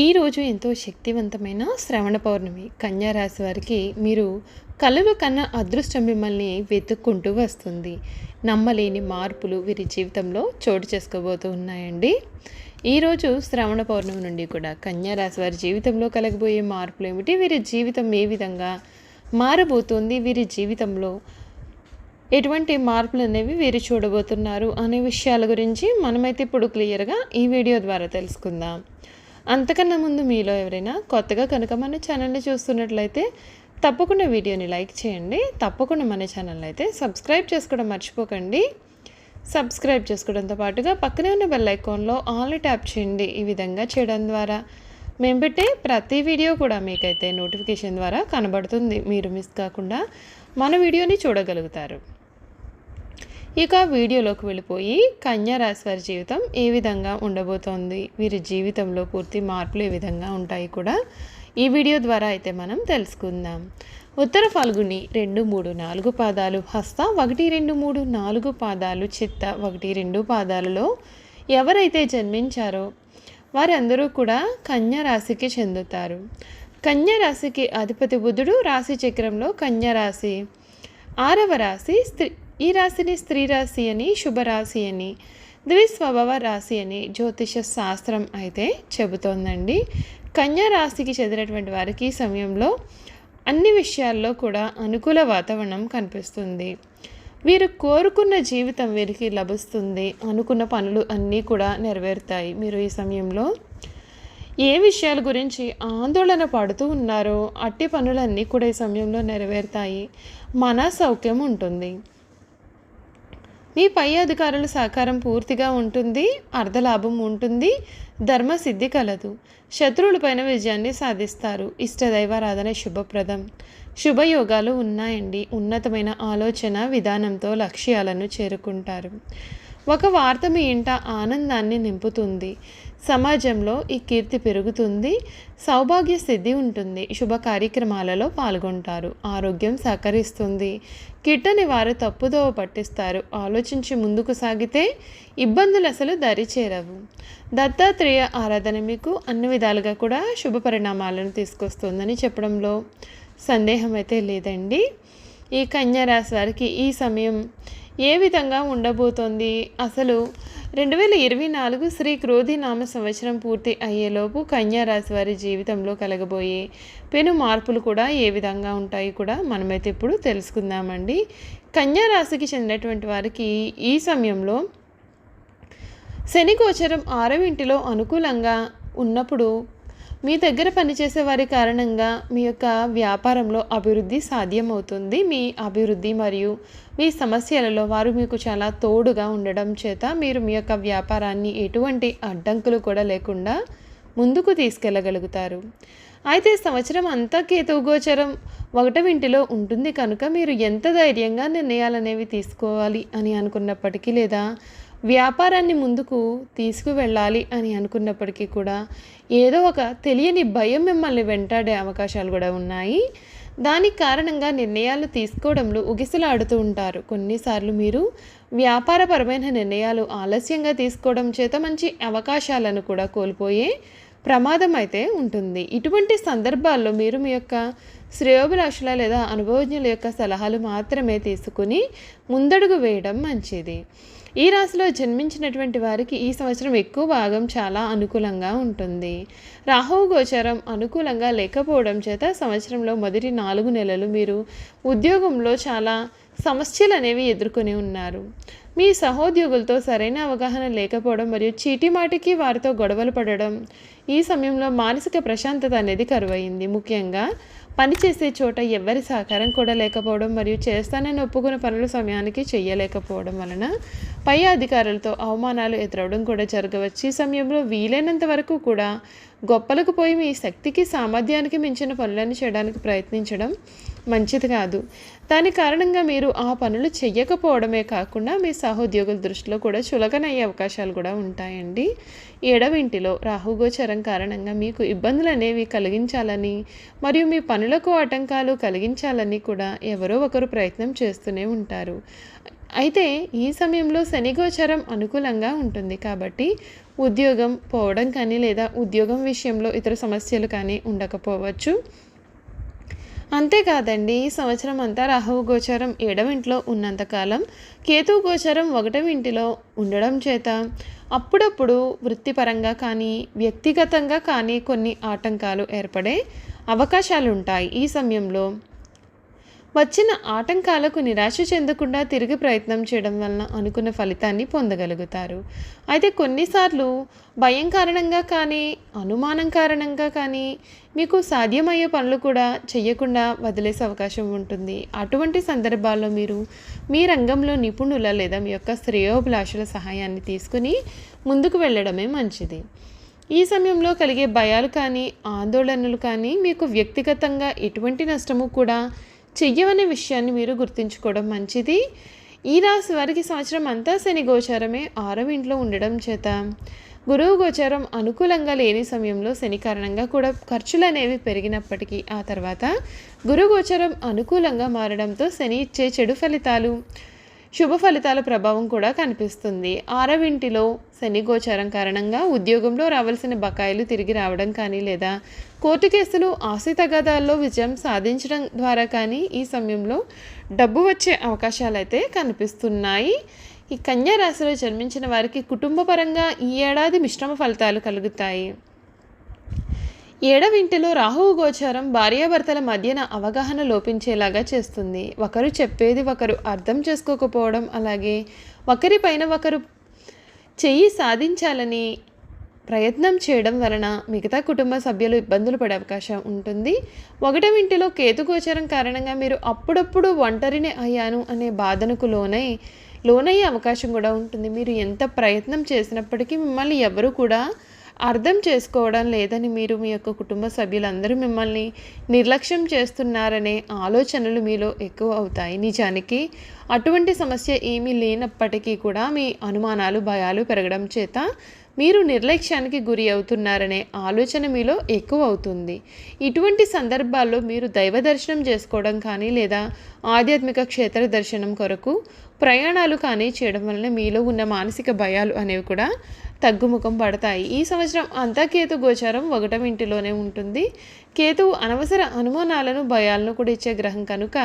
ఈరోజు ఎంతో శక్తివంతమైన శ్రవణ పౌర్ణమి. కన్యా రాశి వారికి మీరు కలలు కన్న అదృష్టం మిమ్మల్ని వెతుక్కుంటూ వస్తుంది. నమ్మలేని మార్పులు వీరి జీవితంలో చోటు చేసుకోబోతూ ఉన్నాయండి. ఈరోజు శ్రవణ పౌర్ణమి నుండి కూడా కన్యా రాశి వారి జీవితంలో కలగబోయే మార్పులు ఏమిటి? వీరి జీవితం ఏ విధంగా మారబోతుంది? వీరి జీవితంలో ఎటువంటి మార్పులు అనేవి వీరు చూడబోతున్నారు అనే విషయాల గురించి మనమైతే ఇప్పుడు క్లియర్గా ఈ వీడియో ద్వారా తెలుసుకుందాం. అంతకన్నా ముందు మీలో ఎవరైనా కొత్తగా కనుక మన ఛానల్ని చూస్తున్నట్లయితే తప్పకుండా వీడియోని లైక్ చేయండి. తప్పకుండా మన ఛానల్ అయితే సబ్స్క్రైబ్ చేసుకోవడం మర్చిపోకండి. సబ్స్క్రైబ్ చేసుకోవడంతో పాటుగా పక్కనే ఉన్న బెల్ ఐకాన్లో ఆల్ని ట్యాప్ చేయండి. ఈ విధంగా చేయడం ద్వారా మేము పెట్టే ప్రతి వీడియో కూడా మీకైతే నోటిఫికేషన్ ద్వారా కనబడుతుంది. మీరు మిస్ కాకుండా మన వీడియోని చూడగలుగుతారు. ఇక వీడియోలోకి వెళ్ళిపోయి కన్యారాశి వారి జీవితం ఏ విధంగా ఉండబోతోంది? వీరి జీవితంలో పూర్తి మార్పులు ఏ విధంగా ఉంటాయి కూడా ఈ వీడియో ద్వారా అయితే మనం తెలుసుకుందాం. ఉత్తర ఫల్గుని రెండు మూడు నాలుగు పాదాలు హస్త ఒకటి రెండు మూడు నాలుగు పాదాలు చిత్త ఒకటి రెండు పాదాలలో ఎవరైతే జన్మించారో వారందరూ కూడా కన్యా రాశికి చెందుతారు. కన్యా రాశికి అధిపతి బుధుడు రాశి చక్రంలో కన్యా రాశి. ఆరవ రాశి స్త్రీ ఈ రాశిని స్త్రీ రాశి అని శుభరాశి అని ద్విస్వభావ రాశి అని జ్యోతిష శాస్త్రం అయితే చెబుతోందండి. కన్యా రాశికి చెందినటువంటి వారికి ఈ సమయంలో అన్ని విషయాల్లో కూడా అనుకూల వాతావరణం కనిపిస్తుంది. వీరు కోరుకున్న జీవితం వీరికి లభిస్తుంది. అనుకున్న పనులు అన్నీ కూడా నెరవేరుతాయి. మీరు ఈ సమయంలో ఏ విషయాల గురించి ఆందోళన పడుతూ ఉన్నారో అట్టి పనులన్నీ కూడా ఈ సమయంలో నెరవేరుతాయి. మన సౌఖ్యం ఉంటుంది. మీ పై అధికారుల సహకారం పూర్తిగా ఉంటుంది అర్ధలాభం ఉంటుంది ధర్మసిద్ధి కలదు. శత్రువులపైన విజయాన్ని సాధిస్తారు. ఇష్టదైవారాధన శుభప్రదం. శుభయోగాలు ఉన్నాయండి. ఉన్నతమైన ఆలోచన విధానంతో లక్ష్యాలను చేరుకుంటారు. ఒక వార్త మీ ఇంట ఆనందాన్ని నింపుతుంది. సమాజంలో ఈ కీర్తి పెరుగుతుంది సౌభాగ్య సిద్ధి ఉంటుంది శుభ కార్యక్రమాలలో పాల్గొంటారు ఆరోగ్యం సహకరిస్తుంది. కిట్టని వారు తప్పుదోవ పట్టిస్తారు ఆలోచించి ముందుకు సాగితే ఇబ్బందులు అసలు దరి చేరవు. దత్తాత్రేయ ఆరాధన మీకు అన్ని విధాలుగా కూడా శుభ పరిణామాలను తీసుకొస్తుందని చెప్పడంలో సందేహం అయితే లేదండి. ఈ కన్యా రాశి వారికి ఈ సమయం ఏ విధంగా ఉండబోతోంది? అసలు రెండు వేల ఇరవై నాలుగు శ్రీ క్రోధి నామ సంవత్సరం పూర్తి అయ్యేలోపు కన్యా రాశి వారి జీవితంలో కలగబోయే పెను మార్పులు కూడా ఏ విధంగా ఉంటాయి కూడా మనమైతే ఇప్పుడు తెలుసుకుందామండి. కన్యా రాశికి చెందినటువంటి వారికి ఈ సమయంలో శని గోచరం ఆరవ ఇంటిలో అనుకూలంగా ఉన్నప్పుడు మీ దగ్గర పనిచేసే వారి కారణంగా మీ యొక్క వ్యాపారంలో అభివృద్ధి సాధ్యమవుతుంది. మీ అభివృద్ధి మరియు మీ సమస్యలలో వారు మీకు చాలా తోడుగా ఉండడం చేత మీరు మీ యొక్క వ్యాపారాన్ని ఎటువంటి అడ్డంకులు కూడా లేకుండా ముందుకు తీసుకెళ్ళగలుగుతారు. అయితే సంవత్సరం అంతా కేతుగోచరం ఒకటవింటిలో ఉంటుంది. కనుక మీరు ఎంత ధైర్యంగా నిర్ణయాలు తీసుకోవాలి అని అనుకున్నప్పటికీ లేదా వ్యాపారాన్ని ముందుకు తీసుకువెళ్ళాలి అని అనుకున్నప్పటికీ కూడా ఏదో ఒక తెలియని భయం మిమ్మల్ని వెంటాడే అవకాశాలు కూడా ఉన్నాయి. దానికి కారణంగా నిర్ణయాలు తీసుకోవడంలో ఉగిసలాడుతూ ఉంటారు. కొన్నిసార్లు మీరు వ్యాపారపరమైన నిర్ణయాలు ఆలస్యంగా తీసుకోవడం చేత మంచి అవకాశాలను కూడా కోల్పోయే ప్రమాదం అయితే ఉంటుంది. ఇటువంటి సందర్భాల్లో మీరు మీ యొక్క శ్రేయోభిలాషుల లేదా అనుభవజ్ఞుల యొక్క సలహాలు మాత్రమే తీసుకుని ముందడుగు వేయడం మంచిది. ఈ రాశిలో జన్మించినటువంటి వారికి ఈ సంవత్సరం ఎక్కువ భాగం చాలా అనుకూలంగా ఉంటుంది. రాహువు గోచరం అనుకూలంగా లేకపోవడం చేత సంవత్సరంలో మొదటి నాలుగు నెలలు మీరు ఉద్యోగంలో చాలా సమస్యలు అనేవి ఎదుర్కొని ఉన్నారు. మీ సహోద్యోగులతో సరైన అవగాహన లేకపోవడం మరియు చీటిమాటికి వారితో గొడవలు పడడం ఈ సమయంలో మానసిక ప్రశాంతత అనేది కరువైంది. ముఖ్యంగా పనిచేసే చోట ఎవరి సహకారం కూడా లేకపోవడం మరియు చేస్తానని ఒప్పుకున్న పనులు సమయానికి చేయలేకపోవడం వలన పై అధికారులతో అవమానాలు ఎదురవడం కూడా జరగవచ్చు. ఈ సమయంలో వీలైనంత వరకు కూడా గొప్పలకు పోయి మీ శక్తికి సామర్థ్యానికి మించిన పనులను చేయడానికి ప్రయత్నించడం మంచిది కాదు. దాని కారణంగా మీరు ఆ పనులు చెయ్యకపోవడమే కాకుండా మీ సహోద్యోగుల దృష్టిలో కూడా చులకనయ్యే అవకాశాలు కూడా ఉంటాయండి. ఏడవింటిలో రాహుగోచరం కారణంగా మీకు ఇబ్బందులు అనేవి కలిగించాలని మరియు మీ పనులకు ఆటంకాలు కలిగించాలని కూడా ఎవరో ఒకరు ప్రయత్నం చేస్తూనే ఉంటారు. అయితే ఈ సమయంలో శనిగోచరం అనుకూలంగా ఉంటుంది కాబట్టి ఉద్యోగం పోవడం కానీ లేదా ఉద్యోగం విషయంలో ఇతర సమస్యలు కానీ ఉండకపోవచ్చు. అంతేకాదండి ఈ సంవత్సరం అంతా రాహువు గోచారం ఏడవింట్లో ఉన్నంతకాలం కేతు గోచారం ఒకటవింటిలో ఉండడం చేత అప్పుడప్పుడు వృత్తిపరంగా కానీ వ్యక్తిగతంగా కానీ కొన్ని ఆటంకాలు ఏర్పడే అవకాశాలు ఉంటాయి ఈ సమయంలో. వచ్చిన ఆటంకాలకు నిరాశ చెందకుండా తిరిగి ప్రయత్నం చేయడం వలన అనుకున్న ఫలితాన్ని పొందగలుగుతారు. అయితే కొన్నిసార్లు భయం కారణంగా కానీ అనుమానం కారణంగా కానీ మీకు సాధ్యమయ్యే పనులు కూడా చేయకుండా వదిలేసే అవకాశం ఉంటుంది. అటువంటి సందర్భాల్లో మీరు మీ రంగంలో నిపుణుల లేదా మీ యొక్క శ్రేయోభిలాషుల సహాయాన్ని తీసుకుని ముందుకు వెళ్ళడమే మంచిది. ఈ సమయంలో కలిగే భయాలు కానీ ఆందోళనలు కానీ మీకు వ్యక్తిగతంగా ఎటువంటి నష్టము కూడా చెయ్యవనే విషయాన్ని మీరు గుర్తుంచుకోవడం మంచిది. ఈ రాశి వారికి సంవత్సరం అంతా శని గోచారమే ఆరవ ఇంట్లో ఉండడం చేత. గురువు గోచారం అనుకూలంగా లేని సమయంలో శని కారణంగా కూడా ఖర్చులు అనేవి పెరిగినప్పటికీ ఆ తర్వాత గురువు గోచారం అనుకూలంగా మారడంతో శని ఇచ్చే చెడు ఫలితాలు శుభ ఫలితాల ప్రభావం కూడా కనిపిస్తుంది. ఆరవింటిలో శని గోచారం కారణంగా ఉద్యోగంలో రావాల్సిన బకాయిలు తిరిగి రావడం కానీ లేదా కోర్టు కేసులు ఆస్తి తగాదాల్లో విజయం సాధించడం ద్వారా కానీ ఈ సమయంలో డబ్బు వచ్చే అవకాశాలు అయితే కనిపిస్తున్నాయి. ఈ కన్యా రాశిలో జన్మించిన వారికి కుటుంబపరంగా ఈ ఏడాది మిశ్రమ ఫలితాలు కలుగుతాయి. ఏడవింటిలో రాహువు గోచారం భార్యాభర్తల మధ్యన అవగాహన లోపించేలాగా చేస్తుంది. ఒకరు చెప్పేది ఒకరు అర్థం చేసుకోకపోవడం అలాగే ఒకరిపైన ఒకరు చెయ్యి సాధించాలని ప్రయత్నం చేయడం వలన మిగతా కుటుంబ సభ్యులు ఇబ్బందులు పడే అవకాశం ఉంటుంది. ఒకటవింటిలో కేతు గోచరం కారణంగా మీరు అప్పుడప్పుడు ఒంటరిని అయ్యాను అనే బాధనకు లోనై లోనయ్యే అవకాశం కూడా ఉంటుంది. మీరు ఎంత ప్రయత్నం చేసినప్పటికీ మిమ్మల్ని ఎవరు కూడా అర్థం చేసుకోవడం లేదని మీరు మీ యొక్క కుటుంబ సభ్యులందరూ మిమ్మల్ని నిర్లక్ష్యం చేస్తున్నారనే ఆలోచనలు మీలో ఎక్కువ అవుతాయి. నిజానికి అటువంటి సమస్య ఏమీ లేనప్పటికీ కూడా మీ అనుమానాలు భయాలు పెరగడం చేత మీరు నిర్లక్ష్యానికి గురి అవుతున్నారనే ఆలోచన మీలో ఎక్కువ అవుతుంది. ఇటువంటి సందర్భాల్లో మీరు దైవ దర్శనం చేసుకోవడం కానీ లేదా ఆధ్యాత్మిక క్షేత్ర దర్శనం కొరకు ప్రయాణాలు కానీ చేయడం వలన మీలో ఉన్న మానసిక భయాలు అనేవి కూడా తగ్గుముఖం పడతాయి. ఈ సంవత్సరం అంతా కేతు గోచారం ఒకటం ఇంటిలోనే ఉంటుంది. కేతువు అనవసర అనుమానాలను భయాలను కూడా ఇచ్చే గ్రహం కనుక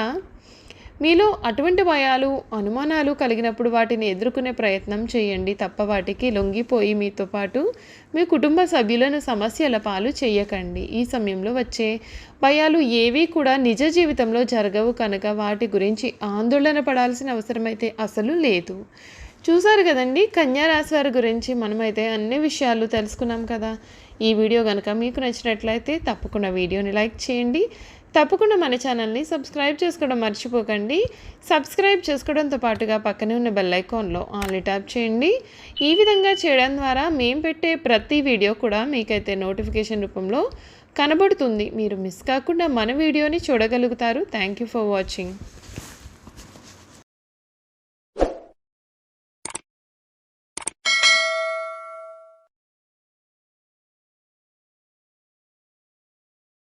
మీలో అటువంటి భయాలు అనుమానాలు కలిగినప్పుడు వాటిని ఎదుర్కొనే ప్రయత్నం చేయండి. తప్ప వాటికి లొంగిపోయి మీతో పాటు మీ కుటుంబ సభ్యులను సమస్యల పాలు చేయకండి. ఈ సమయంలో వచ్చే భయాలు ఏవీ కూడా నిజ జీవితంలో జరగవు కనుక వాటి గురించి ఆందోళన పడాల్సిన అవసరమైతే అసలు లేదు. చూసారు కదండి కన్యారాశి వారి గురించి మనమైతే అన్ని విషయాలు తెలుసుకున్నాం కదా. ఈ వీడియో కనుక మీకు నచ్చినట్లయితే తప్పకుండా వీడియోని లైక్ చేయండి. తప్పకుండా మన ఛానల్ని సబ్స్క్రైబ్ చేసుకోవడం మర్చిపోకండి. సబ్స్క్రైబ్ చేసుకోవడంతో పాటుగా పక్కనే ఉన్న బెల్ ఐకాన్లో ఆన్లీ ట్యాప్ చేయండి. ఈ విధంగా చేయడం ద్వారా మేము పెట్టే ప్రతి వీడియో కూడా మీకైతే నోటిఫికేషన్ రూపంలో కనబడుతుంది. మీరు మిస్ కాకుండా మన వీడియోని చూడగలుగుతారు. Thank you for watching.